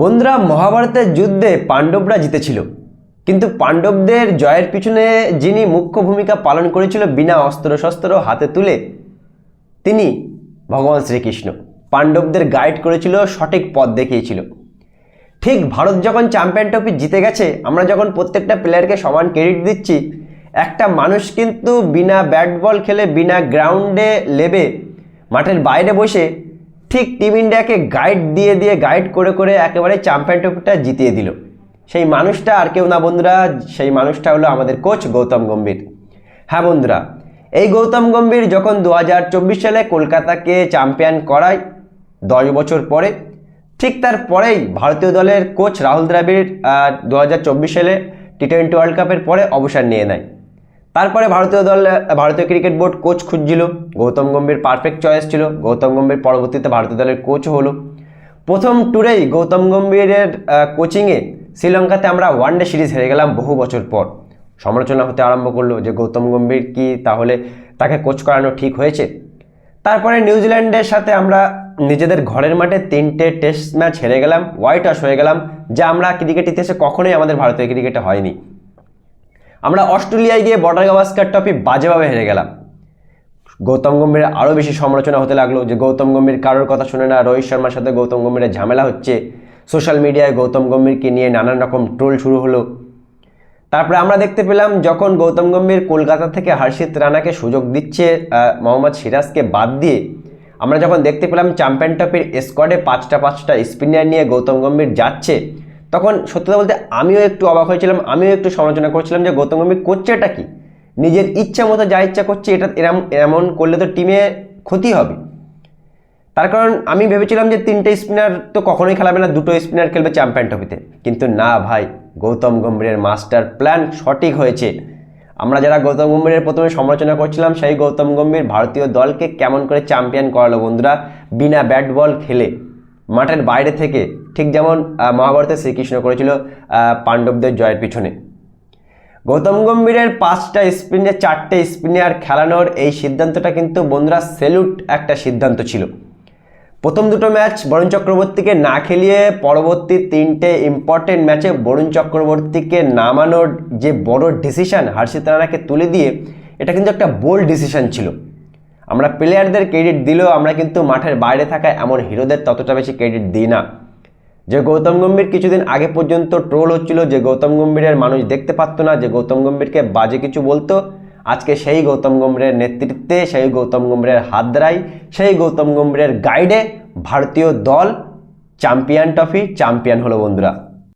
বন্ধুরা, মহাভারতের যুদ্ধে পাণ্ডবরা জিতেছিল। কিন্তু পাণ্ডবদের জয়ের পিছনে যিনি মুখ্য ভূমিকা পালন করেছিল বিনা অস্ত্র শস্ত্র হাতে তুলে, তিনি ভগবান শ্রীকৃষ্ণ। পাণ্ডবদের গাইড করেছিল, সঠিক পথ দেখিয়েছিল। ঠিক ভারত যখন চ্যাম্পিয়ন ট্রফি জিতে গেছে, আমরা যখন প্রত্যেকটা প্লেয়ারকে সমান ক্রেডিট দিচ্ছি, একটা মানুষ কিন্তু বিনা ব্যাট বল খেলে, বিনা গ্রাউন্ডে লেবে, মাঠের বাইরে বসে ঠিক টিম ইন্ডিয়াকে গাইড দিয়ে দিয়ে গাইড করে করে একেবারে চ্যাম্পিয়ন ট্রফিটা জিতিয়ে দিল। সেই মানুষটা আর কেউ না বন্ধুরা, সেই মানুষটা হলো আমাদের কোচ গৌতম গম্ভীর। হ্যাঁ বন্ধুরা, এই গৌতম গম্ভীর যখন দু হাজার চব্বিশ সালে কলকাতাকে চ্যাম্পিয়ন করায়, দশ বছর পরে, ঠিক তার পরেই ভারতীয় দলের কোচ রাহুল দ্রাবিড় দু হাজার চব্বিশ সালে টি টোয়েন্টি ওয়ার্ল্ড কাপের পরে অবসর নিয়ে নেয়। তারপরে ভারতীয় দল, ভারতীয় ক্রিকেট বোর্ড কোচ খুঁজছিল। গৌতম গম্ভীর পারফেক্ট চয়েস ছিল। গৌতম গম্ভীর পরবর্তীতে ভারতীয় দলের কোচও হলো। প্রথম ট্যুরেই গৌতম গম্ভীরের কোচিংয়ে শ্রীলঙ্কাতে আমরা ওয়ানডে সিরিজ হেরে গেলাম বহু বছর পর। সমালোচনা হতে আরম্ভ করল যে গৌতম গম্ভীর কি তাহলে তাকে কোচ করানো ঠিক হয়েছে? তারপরে নিউজিল্যান্ডের সাথে আমরা নিজেদের ঘরের মাঠে তিনটে টেস্ট ম্যাচ হেরে গেলাম হোয়াইট ওয়াশ হয়ে গেলাম, যা আমরা ক্রিকেট ইতিহাসে কখনোই আমাদের ভারতীয় ক্রিকেটে হয়নি। আমরা অস্ট্রেলিয়ায় গিয়ে বর্ডার গাভাস্কার ট্রফি বাজেভাবে হেরে গেলাম। গৌতম গম্ভীরের আরও বেশি সমালোচনা হতে লাগল যে গৌতম গম্ভীর কারোর কথা শুনে না, রোহিত শর্মার সাথে গৌতম গম্ভীরের ঝামেলা হচ্ছে। সোশ্যাল মিডিয়ায় গৌতম গম্ভীরকে নিয়ে নানান রকম ট্রোল শুরু হলো। তারপরে আমরা দেখতে পেলাম যখন গৌতম গম্ভীর কলকাতা থেকে হর্ষিত রানাকে সুযোগ দিচ্ছে মোহাম্মদ সিরাজকে বাদ দিয়ে, আমরা যখন দেখতে পেলাম চ্যাম্পিয়ন ট্রফির স্কোয়াডে পাঁচটা পাঁচটা স্পিনার নিয়ে গৌতম গম্ভীর যাচ্ছে তখন সত্যি কথা বলতে আমিও একটু অবাক হয়েছিলাম, আমিও একটু সমালোচনা করছিলাম যে গৌতম গম্ভীর করছে এটা কি? নিজের ইচ্ছা মতো যা ইচ্ছা করছে এটা এরম, এমন করলে তো টিমে ক্ষতি হবে। তার কারণ আমি ভেবেছিলাম যে তিনটে স্পিনার তো কখনোই খেলাবে না, দুটো স্পিনার খেলবে চ্যাম্পিয়ন ট্রফিতে কিন্তু না ভাই, গৌতম গম্ভীরের মাস্টার প্ল্যান সঠিক হয়েছে। আমরা যারা গৌতম গম্ভীরের প্রথমে সমালোচনা করছিলাম, সেই গৌতম গম্ভীর ভারতীয় দলকে কেমন করে চ্যাম্পিয়ন করালো বন্ধুরা, বিনা ব্যাট বল খেলে। মাঠের বাইরে থেকে ঠিক যেমন মহাভারতে শ্রীকৃষ্ণ করেছিল পাণ্ডবদের জয়ের পিছনে। গৌতম গম্ভীরের পাঁচটা স্পিনে চারটে স্পিনার খেলানোর এই সিদ্ধান্তটা কিন্তু বন্ধুরা সেলুট একটা সিদ্ধান্ত ছিল। প্রথম দুটো ম্যাচ বরুণ চক্রবর্তীকে না খেলিয়ে পরবর্তী তিনটে ইম্পর্টেন্ট ম্যাচে বরুণ চক্রবর্তীকে নামানোর যে বড় ডিসিশন হর্ষিত রানাকে তুলে দিয়ে, এটা কিন্তু একটা বোল্ড ডিসিশন ছিল। আমরা প্লেয়ারদের ক্রেডিট দিলেও আমরা কিন্তু মাঠের বাইরে থাকা এমন হিরোদের ততটা বেশি ক্রেডিট দিই না। যে গৌতম গম্ভীর কিছুদিন আগে পর্যন্ত ট্রোল হচ্ছিল, যে গৌতম গম্ভীরের মানুষ দেখতে পারতো না, যে গৌতম গম্ভীরকে বাজে কিছু বলতো, আজকে সেই গৌতম গম্ভীরের নেতৃত্বে, সেই গৌতম গম্ভীরের হাত দ্বারাই সেই গৌতম গম্ভীরের গাইডে ভারতীয় দল চ্যাম্পিয়ন ট্রফি চ্যাম্পিয়ন হলো বন্ধুরা।